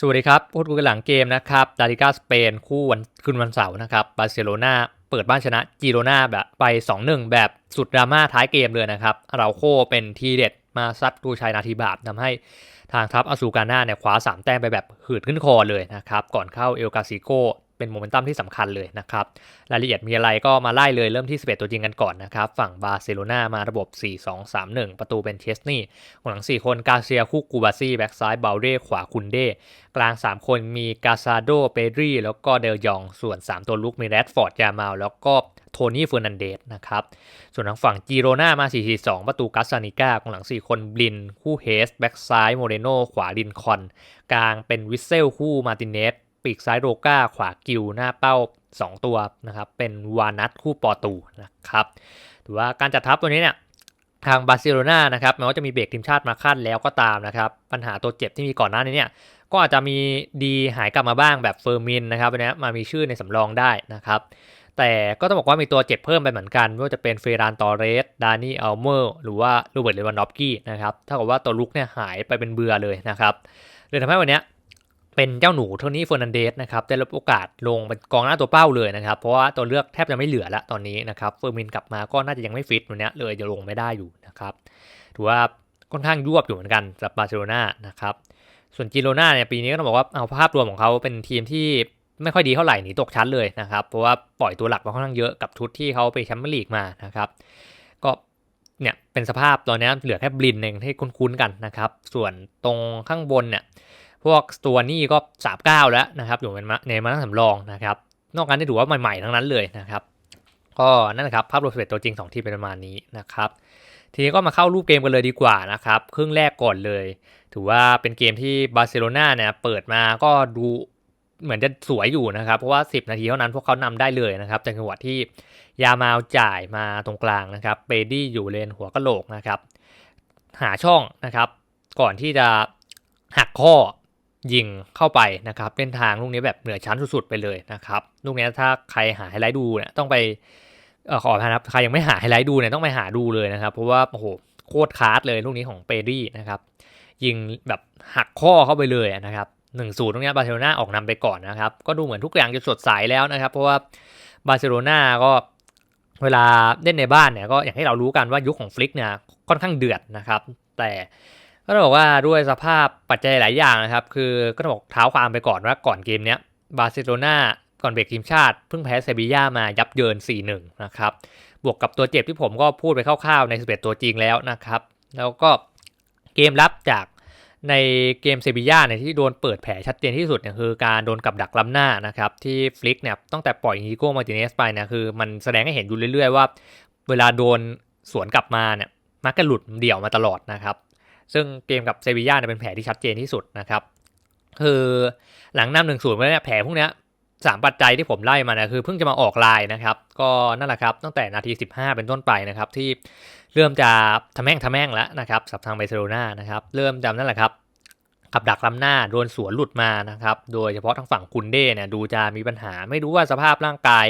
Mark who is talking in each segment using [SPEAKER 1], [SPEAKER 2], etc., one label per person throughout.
[SPEAKER 1] สวัสดีครับพูดคุยกันหลังเกมนะครับดาริกาสเปนคู่วันคืนวันเสาร์นะครับบาร์เซโลนาเปิดบ้านชนะจีโรนาแบบไป 2-1 แบบสุดดราม่าท้ายเกมเลยนะครับเราโคเป็นทีเด็ดมาซัดดูชัยนาทีบาปทำให้ทางทัพอสูการน่าเนี่ยคว้า 3 แต้มไปแบบหืดขึ้นคอเลยนะครับ ก่อนเข้าเอลกาซิโก เป็นโมเมนตัมที่สำคัญเลยนะครับ รายละเอียดมีอะไรก็มาไล่เลยเริ่มที่ 11 ตัวจริงกันก่อนนะครับ ฝั่งบาร์เซโลนามาระบบ 4-2-3-1 ประตูเป็นเชสนี่หลัง 4 คนกาเซียคู่กูบาซี่แบ็กซ้ายเบลเร่ขวาคุนเดกลาง 3 คนมีกาซาโดเปรีแล้วก็เดลยอง ส่วน 3 ตัวลุกมีแรดฟอร์ดยามาลแล้วก็โทนี่เฟอร์นันเดสนะครับ ส่วนทางฝั่งจีโรนามา 4-4-2 ประตูกัสซานิก้ากองหลัง 4 คนบลิน คู่เฮส แบ็กซ้ายโมเรโนขวาลินคอน กลางเป็นวิเซลคู่มาติเนส ปีกซ้ายโรก้า ขวากิวหน้าเป้า 2 ตัวนะครับเป็นวานัทคู่ปอตูนะครับถือว่าการจัดทัพตัวนี้เนี่ยทางบาร์เซโลนานะครับแม้ว่าจะมีเบรกทีมชาติมาขั้นแล้วก็ตามนะครับ ปัญหาตัวเจ็บที่มีก่อนหน้านี้เนี่ยก็อาจจะมีดีหายกลับมาบ้างแบบเฟอร์มินนะครับวันนี้มามีชื่อในสำรองได้นะครับ แต่ก็ต้องบอกว่ามีตัวเจ็บเพิ่มไปเหมือนกันไม่ว่าจะเป็นเฟรานตอเรส ดานี่อัลเมอร์ หรือว่าลูเบิร์ตเลวานอฟกี้นะครับเท่ากับว่าตัวลุกเนี่ยหายไปเป็นเบื่อเลยนะครับเลยทำให้วันนี้ เป็นเจ้าหนูโทนี่เฟอร์นันเดสนะครับได้รับโอกาสลงเป็นกองหน้าตัวเป้าเลยนะครับเพราะว่าตัวเลือกแทบจะไม่เหลือแล้วตอนนี้นะครับเฟอร์มินกลับมาก็น่าจะยังไม่ฟิตวันนี้เลยจะลงไม่ได้อยู่นะครับถือว่าค่อนข้างยวบอยู่เหมือนกันสำหรับบาร์เซโลนานะครับส่วนจิโรนาเนี่ยปีนี้ก็ต้องบอกว่าเอาภาพรวมของเขาเป็นทีมที่ไม่ค่อยดีเท่าไหร่หนีตกชั้นเลยนะครับเพราะว่าปล่อยตัวหลักมาค่อนข้างเยอะกับชุดที่เขาไปแชมเปี้ยนลีกมานะครับก็เนี่ยเป็นสภาพตอนนี้เหลือแค่บลินเองที่คุ้นๆกันนะครับส่วนตรงข้างบนเนี่ย พวกตัวนี่ก็สามเก้าแล้วนะครับอยู่ในมาตั้งสำรองนะครับนอกจากนี้ถือว่าใหม่ๆทั้งนั้นเลยนะครับก็นั่นแหละครับภาพรวมสิบเอ็ดตัวจริง2ทีมเป็นประมาณนี้นะครับทีนี้ก็มาเข้ารูปเกมกันเลยดีกว่านะครับครึ่งแรกก่อนเลย ถือว่าเป็นเกมที่บาร์เซโลนาเนี่ยเปิดมาก็ดูเหมือนจะสวยอยู่นะครับเพราะว่า 10 นาทีเท่านั้นพวกเขานำได้เลยนะครับจากจังหวะที่ยามาจ่ายมาตรงกลางนะครับเบดี้อยู่เลนหัวกะโหลกนะครับหาช่องนะครับ ก่อนที่จะหักข้อ ยิงเข้าไปนะครับเล่นทางลูกนี้แบบเหนือชั้นสุดๆไปเลยนะครับลูกนี้ถ้าใครหาไฮไลท์ดูเนี่ยต้องไปออขออภัยครับใครยังไม่หาไฮไลท์ดูเนี่ยต้องไปหาดูเลยนะครับ เพราะว่าโอ้โหโคตรคาร์ดเลยลูกนี้ของเปดี้นะครับยิงแบบหักข้อเข้าไปเลยนะครับหนึ่งศูนย์ตรงนี้บาร์เซโลนาออกนำไปก่อนนะครับ ก็ดูเหมือนทุกอย่างจะสดใสแล้วนะครับ เพราะว่าบาร์เซโลนาก็เวลาเล่นในบ้านเนี่ยก็อย่างที่เรารู้กันว่ายุคของฟลิกเนี่ยค่อนข้างเดือดนะครับ แต่ ก็ต้องบอกว่าด้วยสภาพปัจจัยหลายอย่างนะครับ คือก็ต้องบอกเท้าความไปก่อนว่าก่อนเกมเนี้ยบาร์เซโลนาก่อนเบรกทีมชาติเพิ่งแพ้เซบีย่ามายับเยิน 4-1 นะครับ บวกกับตัวเจ็บที่ผมก็พูดไปคร่าวๆใน11ตัวจริงแล้วนะครับ แล้วก็เกมรับจากในเกมเซบีย่าเนี่ยที่โดนเปิดแผลชัดเจนที่สุดเนี่ยคือการโดนกับดักล้ำหน้านะครับ ที่ฟลิกเนี่ยตั้งแต่ปล่อยอีโก้มาติเนสไปเนี่ยคือมันแสดงให้เห็นอยู่เรื่อยๆว่า เวลาโดนสวนกลับมาเนี่ยมักจะหลุดเดี่ยวมาตลอดนะครับ ซึ่งเกมกับเซบีย่าเนี่ยเป็นแผลที่ชัดเจนที่สุดนะครับ คือหลังนำหนึ่งศูนย์ไปเนี่ยแผลพวกเนี้ยสามปัจจัยที่ผมไล่มานะคือเพิ่งจะมาออกลายนะครับ ก็นั่นแหละครับตั้งแต่นาที 15 เป็นต้นไปนะครับ ที่เริ่มจะทำแม่งทำแม่งแล้วนะครับสับทางไบเซโลนานะครับ เริ่มจำนั่นแหละครับกับดักล้ำหน้าโดนสวนหลุดมานะครับ โดยเฉพาะทางฝั่งคุนเด้เนี่ยดูจะมีปัญหา ไม่รู้ว่าสภาพร่างกาย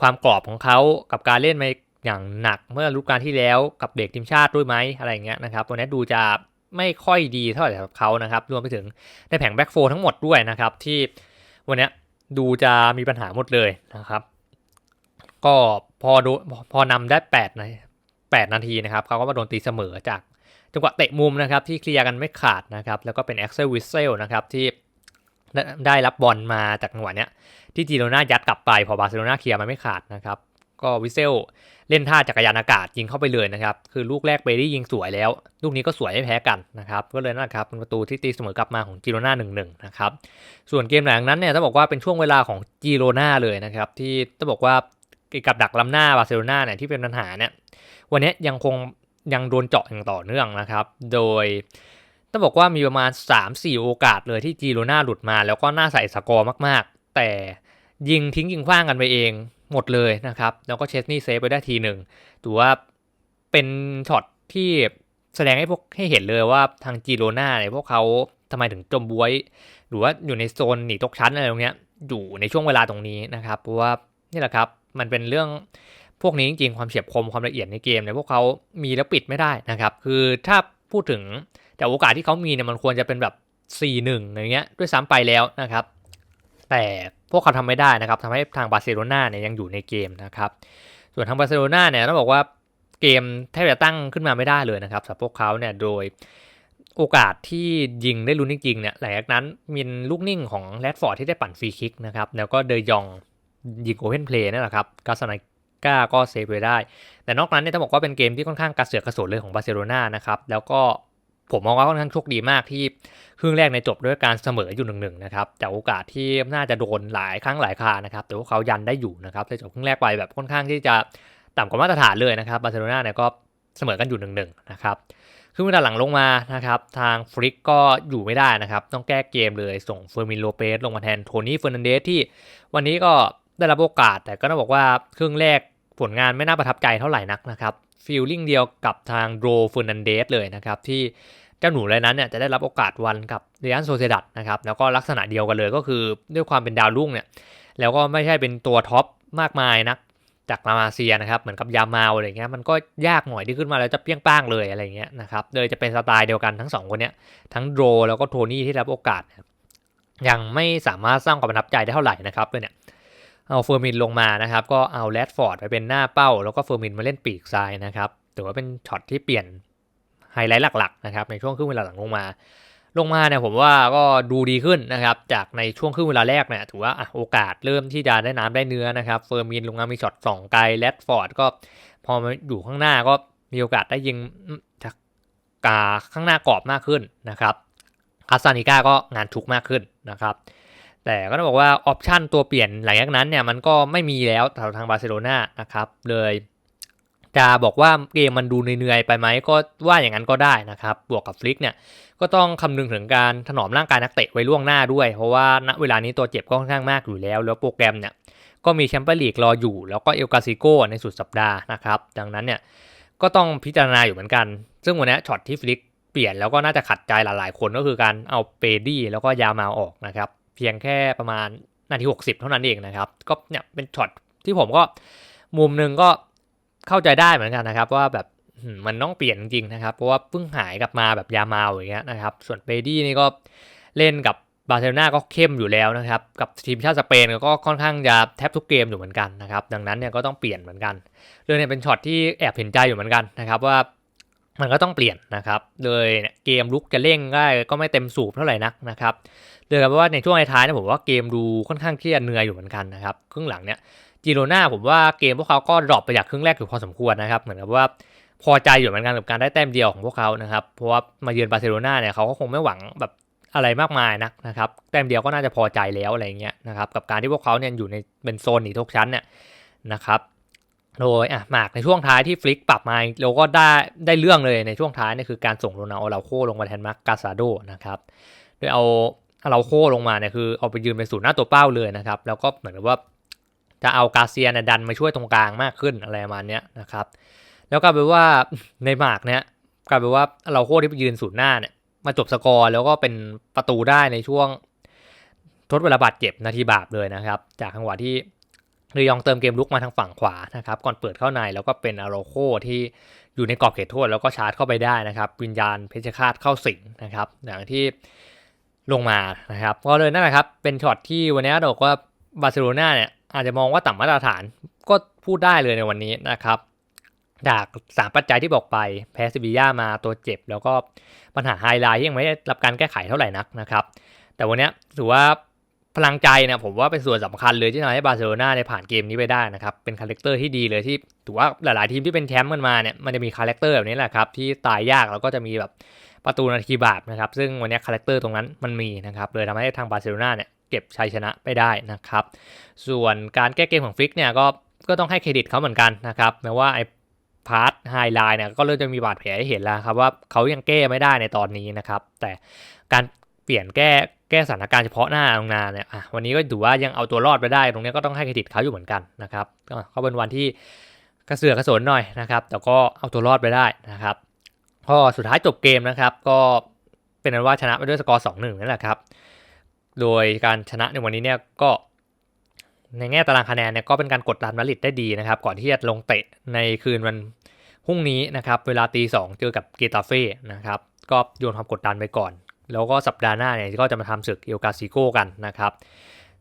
[SPEAKER 1] ความกรอบของเขากับการเล่นมา อย่างหนักเมื่อฤดูกาลที่แล้วกับเด็กทีมชาติด้วยไหมอะไรเงี้ยนะครับตัวนี้ดูจะไม่ค่อยดีเท่าไหร่กับเขานะครับรวมไปถึงในแผงแบ็กโฟทั้งหมดด้วยนะครับที่วันนี้ดูจะมีปัญหาหมดเลยนะครับก็พอดูพอนำได้8ใน8นาทีนะครับเขาก็มาโดนตีเสมอจากจังหวะเตะมุมนะครับที่เคลียร์กันไม่ขาดนะครับแล้วก็เป็นแอ็กเซลวิสเซลนะครับที่ได้รับบอลมาจากจังหวะเนี้ยที่จีโรนายัดกลับไปพอบาร์เซโลนาเคลียร์มันไม่ขาดนะครับก็วิเซล เล่นท่าจักรยานอากาศยิงเข้าไปเลยนะครับ คือลูกแรกเบรดี้ยิงสวยแล้ว ลูกนี้ก็สวยไม่แพ้กันนะครับ ก็เลยนั่นแหละครับเป็นประตูที่ตีเสมอกลับมาของจีโรนาหนึ่งหนึ่งนะครับ ส่วนเกมหลังนั้นเนี่ยต้องบอกว่าเป็นช่วงเวลาของจีโรนาเลยนะครับ ที่ต้องบอกว่ากับดักล้ำหน้าบาร์เซโลนาเนี่ยที่เป็นปัญหาเนี่ย วันนี้ยังคงยังโดนเจาะอย่างต่อเนื่องนะครับ โดยต้องบอกว่ามีประมาณ 3-4 โอกาสเลยที่จีโรนาหลุดมา แล้วก็น่าใส่สกอร์มาก ๆ แต่ยิงทิ้งยิงคว้างกันไปเอง หมดเลยนะครับ แล้วก็เชสนี่เซฟไปได้ทีหนึ่งถือว่าเป็นช็อตที่แสดงให้พวกให้เห็นเลยว่าทางจีโรนาเนี่ยพวกเขาทำไมถึงจมบวย หรือว่าอยู่ในโซนหนีตกชั้นอะไรตรงเนี้ยอยู่ในช่วงเวลาตรงนี้นะครับ เพราะว่านี่แหละครับมันเป็นเรื่องพวกนี้จริงๆความเฉียบคมความละเอียดในเกมเนี่ยพวกเขามีแล้วปิดไม่ได้นะครับ คือถ้าพูดถึงแต่โอกาสที่เขามีเนี่ยมันควรจะเป็นแบบ 4-1อย่างเงี้ยด้วยซ้ำไปแล้วนะครับ แต่ พวกเขาทำไม่ได้นะครับทำให้ทางบาร์เซโลนาเนี่ยยังอยู่ในเกมนะครับส่วนทางบาร์เซโลนาเนี่ยต้องบอกว่าเกมแทบจะตั้งขึ้นมาไม่ได้เลยนะครับสำหรับพวกเขาเนี่ยโดยโอกาสที่ยิงได้ลุ้นจริงๆเนี่ยหลังจากนั้นมีลูกนิ่งของแรดฟอร์ดที่ได้ปั่นฟรีคิกนะครับแล้วก็เดยองยิงโอเพนเพลย์นั่นแหละครับกาสนาก้าก็เซฟไว้ได้ แต่นอกนั้นเนี่ยต้องบอกว่าเป็นเกมที่ค่อนข้างกระเสือกกระสนเลยของบาร์เซโลนานะครับแล้วก็ ผมมองว่าค่อนข้างโชคดีมากที่ครึ่งแรกในจบด้วยการเสมออยู่หนึ่งๆนะครับจากโอกาสที่น่าจะโดนหลายครั้งหลายครานะครับแต่ว่าเขายันได้อยู่นะครับในจบครึ่งแรกไปแบบค่อนข้างที่จะต่ำกว่ามาตรฐานเลยนะครับบาร์เซโลนาเนี่ยก็เสมอกันอยู่หนึ่งๆนะครับครึ่งเวลาหลังลงมานะครับทางฟริกก็อยู่ไม่ได้นะครับต้องแก้เกมเลยส่งเฟอร์มินโลเปสลงมาแทนโทนี่เฟอร์นันเดสที่วันนี้ก็ได้รับโอกาส แต่ก็ต้องบอกว่าครึ่งแรกผลงานไม่น่าประทับใจเท่าไหร่นักนะครับฟีลลิ่งเดียวกับทางโดเฟอร์นันเดสเลยนะครับที่ เจ้าหนูรายนั้นเนี่ยจะได้รับโอกาสวันกับเรอันโซเซดัตนะครับแล้วก็ลักษณะเดียวกันเลยก็คือด้วยความเป็นดาวรุ่งเนี่ยแล้วก็ไม่ใช่เป็นตัวท็อปมากมายนักจากลามาเซียนะครับเหมือนกับยามาอะไรเงี้ยมันก็ยากหน่อยที่ขึ้นมาแล้วจะเปี้ยงป้างเลยอะไรเงี้ยนะครับเลยจะเป็นสไตล์เดียวกันทั้งสองคนเนี้ยทั้งโดแล้วก็โทนี่ที่รับโอกาส ยังไม่สามารถสร้างความประทับใจได้เท่าไหร่นะครับเลยเนี่ยเอาเฟอร์มินลงมานะครับก็เอาแรดฟอร์ดไปเป็นหน้าเป้า แล้วก็เฟอร์มินมาเล่นปีกซ้ายนะครับถือว่าเป็นช็อตที่เปลี่ยน ไฮไลท์หลักๆนะครับในช่วงครึ่งเวลาหลังลงมา ลงมาเนี่ยผมว่าก็ดูดีขึ้นนะครับจากในช่วงครึ่งเวลาแรกเนี่ยถือว่าโอกาสเริ่มที่จะได้น้ำได้เนื้อนะครับเฟอร์มินลงมามีช็อตสองไกลแรดฟอร์ดก็พอมาอยู่ข้างหน้าก็มีโอกาสได้ยิงจากกาข้างหน้ากรอบมากขึ้นนะครับคาซานิก้าก็งานชุกมากขึ้นนะครับแต่ก็ต้องบอกว่าออปชันตัวเปลี่ยนหลังจากนั้นเนี่ยมันก็ไม่มีแล้วทางบาร์เซโลนานะครับเลย จะบอกว่าเกมมันดูเหนื่อยๆไปไหมก็ว่าอย่างนั้นก็ได้นะครับ บวกกับฟลิกเนี่ยก็ต้องคำนึงถึงการถนอมร่างกายนักเตะไว้ล่วงหน้าด้วย เพราะว่าณเวลานี้ตัวเจ็บก็ค่อนข้างมากอยู่แล้ว แล้วโปรแกรมเนี่ยก็มีแชมเปี้ยนลีกรออยู่ แล้วก็เอลกาซิโกในสุดสัปดาห์นะครับ ดังนั้นเนี่ยก็ต้องพิจารณาอยู่เหมือนกัน ซึ่งวันนี้ช็อตที่ฟลิกเปลี่ยนแล้วก็น่าจะขัดใจหลายๆ คนก็คือการเอาเปดี้แล้วก็ยามาออกนะครับ เพียงแค่ประมาณนาที 60 เท่านั้นเองนะครับ ก็เนี่ยเป็นช็อตที่ผมก็มุมหนึ่งก็ เข้าใจได้เหมือนกันนะครับ ว่าแบบมันต้องเปลี่ยนจริงนะครับ เพราะว่าเพิ่งหายกลับมาแบบยามาอย่างเงี้ยนะครับ ส่วนเบดี้นี่ก็เล่นกับบาร์เซโลนาก็เข้มอยู่แล้วนะครับ กับทีมชาติสเปนก็ค่อนข้างจะแทบทุกเกมอยู่เหมือนกันนะครับ ดังนั้นเนี่ยก็ต้องเปลี่ยนเหมือนกัน เรื่องนี้เป็นช็อตที่แอบเห็นใจอยู่เหมือนกันนะครับว่ามันก็ต้องเปลี่ยนนะครับโดยเกมลุกจะเร่งได้ก็ไม่เต็มสูบเท่าไหร่นักนะครับเลยเพราะว่าในช่วงท้ายเนี่ยผมว่าเกมดูค่อนข้างเครียดเหนื่อยอยู่เหมือนกันนะครับครึ่งหลังเนี่ย จิโรนาผมว่าเกมพวกเขาก็ดรอปไปจากครึ่งแรกอยู่พอสมควรนะครับเหมือนกับว่าพอใจอยู่เหมือนกันกับการได้แต้มเดียวของพวกเขานะครับเพราะว่ามาเยือนบาร์เซโลนาเนี่ยเขาก็คงไม่หวังแบบอะไรมากมายนักนะครับแต้มเดียวก็น่าจะพอใจแล้วอะไรเงี้ยนะครับกับการที่พวกเขาเนี่ยอยู่ในเป็นโซนหนีทุกชั้นเนี่ยนะครับโดยอะหมากในช่วงท้ายที่ฟลิกปรับมาเราก็ได้ได้เรื่องเลยในช่วงท้ายนี่คือการส่งโรนัลโอลาโคลงมาแทนมาร์กกาซาโดนะครับโดยเอาเราโคลงมาเนี่ยคือเอาไปยืนเป็นศูนย์หน้าตัวเป้าเลยนะครับ แล้วก็เหมือนกับว่า จะเอากาเซียนดันมาช่วยตรงกลางมากขึ้นอะไรประมาณนี้นะครับ แล้วก็แปลว่าในหมากเนี่ยกลายเป็นว่าเราโคที่ไปยืนศูนหน้าเนี่ยมาจบสกอร์แล้วก็เป็นประตูได้ในช่วงทดเวลาบาดเจ็บนาทีบาปเลยนะครับ จากจังหวะที่เรยองเติมเกมลุกมาทางฝั่งขวานะครับก่อนเปิดเข้าในแล้วก็เป็นอาโรโคที่อยู่ในกรอบเขตโทษแล้วก็ชาร์จเข้าไปได้นะครับ วิญญาณเพชฌฆาตเข้าสิงนะครับอย่างที่ลงมานะครับก็เลยนั่นแหละครับเป็นช็อตที่วันนี้เราบอกว่าบาร์เซโลนาเนี่ย อาจจะมองว่าต่ำมาตรฐานก็พูดได้เลยในวันนี้นะครับ จากสามปัจจัยที่บอกไปแพ้ซิบิย่ามาตัวเจ็บ แล้วก็ปัญหาไฮไลท์ยังไม่ได้รับการแก้ไขเท่าไหร่นักนะครับ แต่วันนี้ถือว่าพลังใจนี่ยผมว่าเป็นส่วนสำคัญเลยที่ทำให้บาร์เซโลนาในผ่านเกมนี้ไปได้นะครับ เป็นคาแรคเตอร์ที่ดีเลยที่ถือว่าหลาย ๆ ทีมที่เป็นแชมป์มันมาเนี่ยมันจะมีคาแรคเตอร์แบบนี้แหละครับที่ตายยากแล้วก็จะมีแบบประตูนาทีบาปนะครับซึ่งวันนี้คาแรคเตอร์ตรงนั้นมันมีนะครับเลยทำให้ทางบาร์เซโลนาเนี่ย เก็บชัยชนะไปได้นะครับ ส่วนการแก้เกมของฟลิกเนี่ยก็ก็ต้องให้เครดิตเขาเหมือนกันนะครับแม้ว่าไอ้พาร์ทไฮไลน์เนี่ยก็เริ่มจะมีบาดแผลให้เห็นแล้วครับว่าเขายังแก้ไม่ได้ในตอนนี้นะครับ แต่การเปลี่ยนแก้แก้สถานการณ์เฉพาะหน้าตรงนาเนี่ยวันนี้ก็ถือว่ายังเอาตัวรอดไปได้ ตรงนี้ก็ต้องให้เครดิตเขาอยู่เหมือนกันนะครับก็เป็นวันที่กระเสือกกระสนหน่อยนะครับ แต่ก็เอาตัวรอดไปได้นะครับก็สุดท้ายจบเกมนะครับ ก็เป็นนั้นว่าชนะไปด้วยสกอร์สองหนึ่งนั่นแหละครับ โดยการชนะในวันนี้เนี่ยก็ในแง่ตารางคะแนนเนี่ยก็เป็นการกดดันมาริดได้ดีนะครับ ก่อนที่จะลงเตะในคืนวันพรุ่งนี้นะครับ เวลาตีสองเจอกับเกตาเฟ่นะครับ ก็โยนความกดดันไปก่อน แล้วก็สัปดาห์หน้าเนี่ยก็จะมาทำศึกเอลกาซิโกกันนะครับ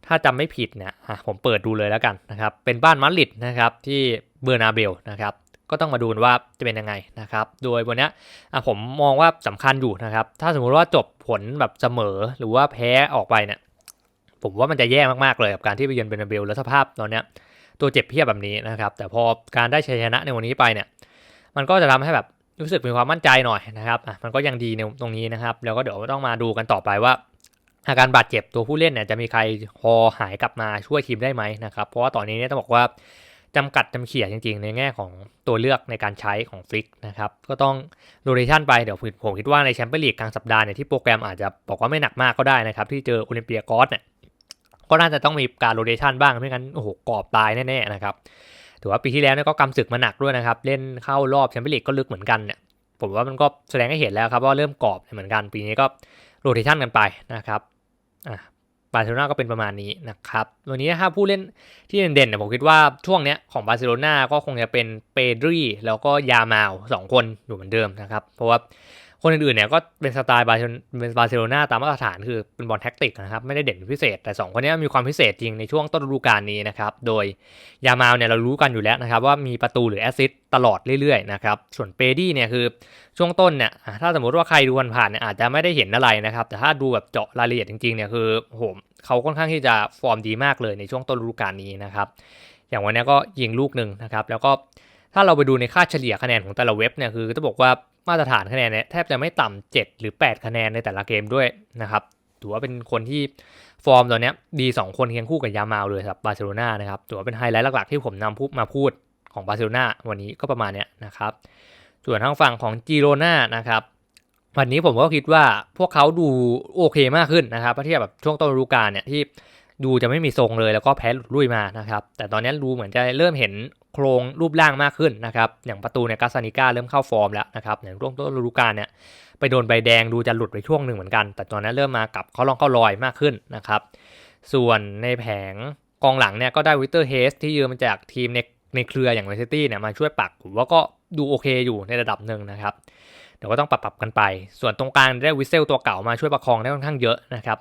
[SPEAKER 1] ถ้าจำไม่ผิดเนี่ยอะผมเปิดดูเลยแล้วกันนะครับ เป็นบ้านมาริดนะครับที่เบอร์นาเบลนะครับ ก็ต้องมาดูว่าจะเป็นยังไงนะครับ โดยวันนี้ผมมองว่าสำคัญอยู่นะครับ ถ้าสมมุติว่าจบผลแบบเสมอหรือว่าแพ้ออกไปเนี่ย ผมว่ามันจะแย่มากๆเลยกับการที่ไปเยือนเบอร์นาเบลแล้วสภาพตอนเนี้ยตัวเจ็บเพียบแบบนี้นะครับ แต่พอการได้ชัยชนะในวันนี้ไปเนี่ย มันก็จะทำให้แบบรู้สึกมีความมั่นใจหน่อยนะครับมันก็ยังดีในตรงนี้นะครับ แล้วก็เดี๋ยวต้องมาดูกันต่อไปว่าอาการบาดเจ็บตัวผู้เล่นเนี่ยจะมีใครพอหายกลับมาช่วยทีมได้ไหมนะครับ เพราะว่าตอนนี้เนี่ยต้องบอกว่า จำกัดจำเขี่ยจริงๆ ในแง่ของตัวเลือกในการใช้ของฟลิกนะครับ ก็ต้องโรเ t ชันไปเดี๋ยวผมคิดว่าในแชมเปี้ยนลีกกลางสัปดาห์เนี่ยที่โปรแกรมอาจจะบอกว่าไม่หนักมากก็ได้นะครับ ที่เจอโอลิมเปียกอสเนี่ยก็น่าจะต้องมีการโรเ t ชันบ้างไม่งั้นโอ้โหกรอบตายแน่ๆนะครับถือว่าปีที่แล้วเนี่ยก็กำศึกมาหนักด้วยนะครับ เล่นเข้ารอบแชมเปี้ยนลีกก็ลึกเหมือนกันเนี่ยผมว่ามันก็แสดงให้เห็นแล้วครับว่าเริ่มกรอบเหมือนกันปีนี้ก็โรเ t ชันกันไปนะครับ บาร์เซโลนาก็เป็นประมาณนี้นะครับวันนี้ถ้าผู้เล่นที่เด่นๆเนี่ยผมคิดว่าช่วงเนี้ยของบาร์เซโลนาก็คงจะเป็นเปดรีแล้วก็ยามาลสองคนอยู่เหมือนเดิมนะครับ เพราะว่า คนอื่นๆเนี่ยก็เป็นสไตล์บาร์เป็นบาร์เซโลนาตามมาตรฐานคือเป็นบอลแท็กติกนะครับ ไม่ได้เด่นพิเศษ แต่ 2 คนนี้มีความพิเศษจริงในช่วงต้นฤดูกาลนี้นะครับ โดยยามาลเนี่ยเรารู้กันอยู่แล้วนะครับ ว่ามีประตูหรือแอสซิสตตลอดเรื่อยๆนะครับ ส่วนเปดี้เนี่ยคือช่วงต้นเนี่ยถ้าสมมติว่าใครดูผ่านเนี่ยอาจจะไม่ได้เห็นอะไรนะครับ แต่ถ้าดูแบบเจาะรายละเอียดจริงๆเนี่ยคือโหเขาค่อนข้างที่จะฟอร์มดีมากเลยในช่วงต้นฤดูกาลนี้นะครับอย่างวันนี้ก็ยิงลูกหนึ่งนะครับแล้วก็ถ้าเราไปดูในค่าเฉลี่ยคะแนนของแต่ละเว็บเนี่ยคือต้องบอกว่า มาตรฐานคะแนนเนี่ยแทบจะไม่ต่ำ7หรือ 8 คะแนนในแต่ละเกมด้วยนะครับถือว่าเป็นคนที่ฟอร์มตอนนี้ดี 2 คนเคียงคู่กับยามาลเลยครับบาร์เซโลนานะครับถือว่าเป็นไฮไลท์หลักๆที่ผมนำพูดมาพูดของบาร์เซโลนาวันนี้ก็ประมาณเนี้ยนะครับส่วนทางฝั่งของจีโรนานะครับวันนี้ผมก็คิดว่าพวกเขาดูโอเคมากขึ้นนะครับเทียบแบบช่วงต้นฤดูกาลเนี่ยที่ ดูจะไม่มีทรงเลยแล้วก็แพ้หลุดลุ่ยมานะครับ แต่ตอนนี้ดูเหมือนจะเริ่มเห็นโครงรูปร่างมากขึ้นนะครับ อย่างประตูในกาซานิก้าเริ่มเข้าฟอร์มแล้วนะครับอย่างช่วงต้นฤดูกาลเนี่ยไปโดนใบแดงดูจะหลุดไปช่วงหนึ่งเหมือนกัน แต่ตอนนี้เริ่มมากับเขาลองเข้าลอยมากขึ้นนะครับ ส่วนในแผงกองหลังเนี่ยก็ได้วิเตอร์เฮสที่ยืมมาจากทีมในในเครืออย่างแมนซิตี้เนี่ยมาช่วยปักผมว่าก็ดูโอเคอยู่ในระดับหนึ่งนะครับเดี๋ยวก็ต้องปรับปรับกันไป ส่วนตรงกลางได้วิเซลตัวเก่ามาช่วยประคองได้ค่อนข้างเยอะนะครับ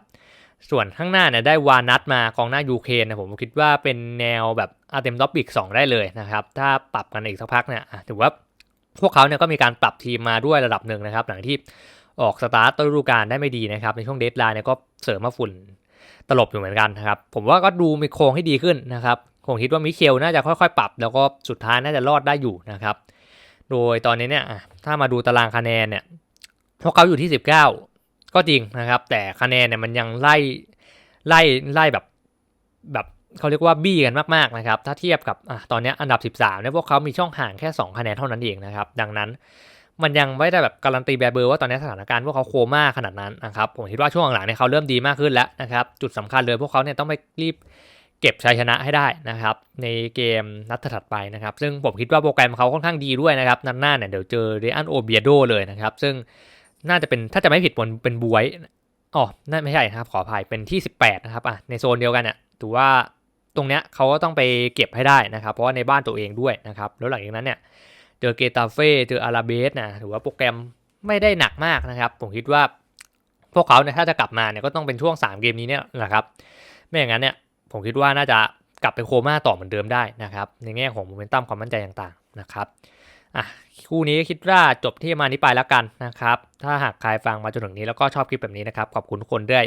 [SPEAKER 1] ส่วนข้างหน้าเนี่ยได้วานัทมากองหน้ายูเครนนะผมคิดว่าเป็นแนวแบบอาร์เต็มท็อปิกสได้เลยนะครับ ถ้าปรับกันอีกสักพักเนี่ยถือว่าพวกเขาเนี่ยก็มีการปรับทีมมาด้วยระดับหนึ่งนะครับ หลังที่ออกสตาร์ตต้นฤดูกาลได้ไม่ดีนะครับ ในช่วงเดทไลน์เนี่ยก็เสริมมาฝุ่นตลบอยู่เหมือนกันนะครับ ผมว่าก็ดูมีโครงให้ดีขึ้นนะครับผมคิดว่ามิเคลน่าจะค่อยๆ ปรับ แล้วก็สุดท้ายน่าจะรอดได้อยู่นะครับ โดยตอนนี้เนี่ยถ้ามาดูตารางคะแนนเนี่ยพวกเขาอยู่ที่ 19 ก็จริงนะครับ แต่คะแนนเนี่ยมันยังไล่ไล่ไล่แบบแบบเขาเรียกว่าบี้กันมากๆนะครับ ถ้าเทียบกับอตอนนี้อันดับ 13เนี่ยพวกเขามีช่องห่างแค่ 2 คะแนนเท่านั้นเองนะครับ ดังนั้นมันยังไม่ได้แบบการันตีแบบเบอร์ว่าตอนนี้สถานการณ์พวกเขาโคม่าขนาดนั้นนะครับผมคิดว่าช่วงหลังเนี่ยเขาเริ่มดีมากขึ้นแล้วนะครับ จุดสำคัญเลยพวกเขาเนี่ยต้องไปรีบเก็บชัยชนะให้ได้นะครับ ในเกมนัดถัดไปนะครับ ซึ่งผมคิดว่าโปรแกรมเขาค่อนข้างดีด้วยนะครับนัดหน้าเนี่ยเดี๋ยวเจอเรอันโอเบียโดเลยนะครับ ซึ่ง น่าจะเป็นถ้าจะไม่ผิดบนเป็นบวยอ๋อนั่นไม่ใช่นะครับขออภัยเป็นที่ 18 นะครับอะในโซนเดียวกันเนี่ยถือว่าตรงเนี้ยเขาก็ต้องไปเก็บให้ได้นะครับ เพราะว่าในบ้านตัวเองด้วยนะครับแล้วหลังจากนั้นเนี่ยเจอเกตาเฟ่เจออาราเบสนะถือว่าโปรแกรมไม่ได้หนักมากนะครับ ผมคิดว่าพวกเขาเนี่ยถ้าจะกลับมาเนี่ยก็ต้องเป็นช่วง 3 เกมนี้เนี่ยแหละครับไม่อย่างนั้นเนี่ยผมคิดว่าน่าจะกลับไปโคม่าต่อเหมือนเดิมได้นะครับในแง่ของโมเมนตัมความมั่นใจต่างๆนะครับ อะคู่นี้คิดว่าจบที่มานี้ไปแล้วกันนะครับ ถ้าหากใครฟังมาจนถึงนี้แล้วก็ชอบคลิปแบบนี้นะครับ ขอบคุณทุกคนด้วย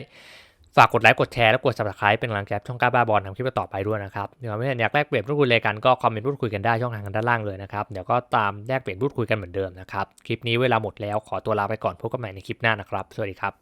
[SPEAKER 1] ฝากกดไลค์กดแชร์และกด subscribe เป็นกำลังใจช่องก้าบ้าบอลทำคลิปต่อไปด้วยนะครับเดี๋ยวไม่อยากแลกเปลี่ยนพูดคุยเลยกันก็คอมเมนต์พูดคุยกันได้ช่องทางด้านล่างเลยนะครับเดี๋ยวก็ตามแลกเปลี่ยนพูดคุยกันเหมือนเดิมนะครับคลิปนี้เวลาหมดแล้วขอตัวลาไปก่อนพบกันใหม่ในคลิปหน้านะครับ สวัสดีครับ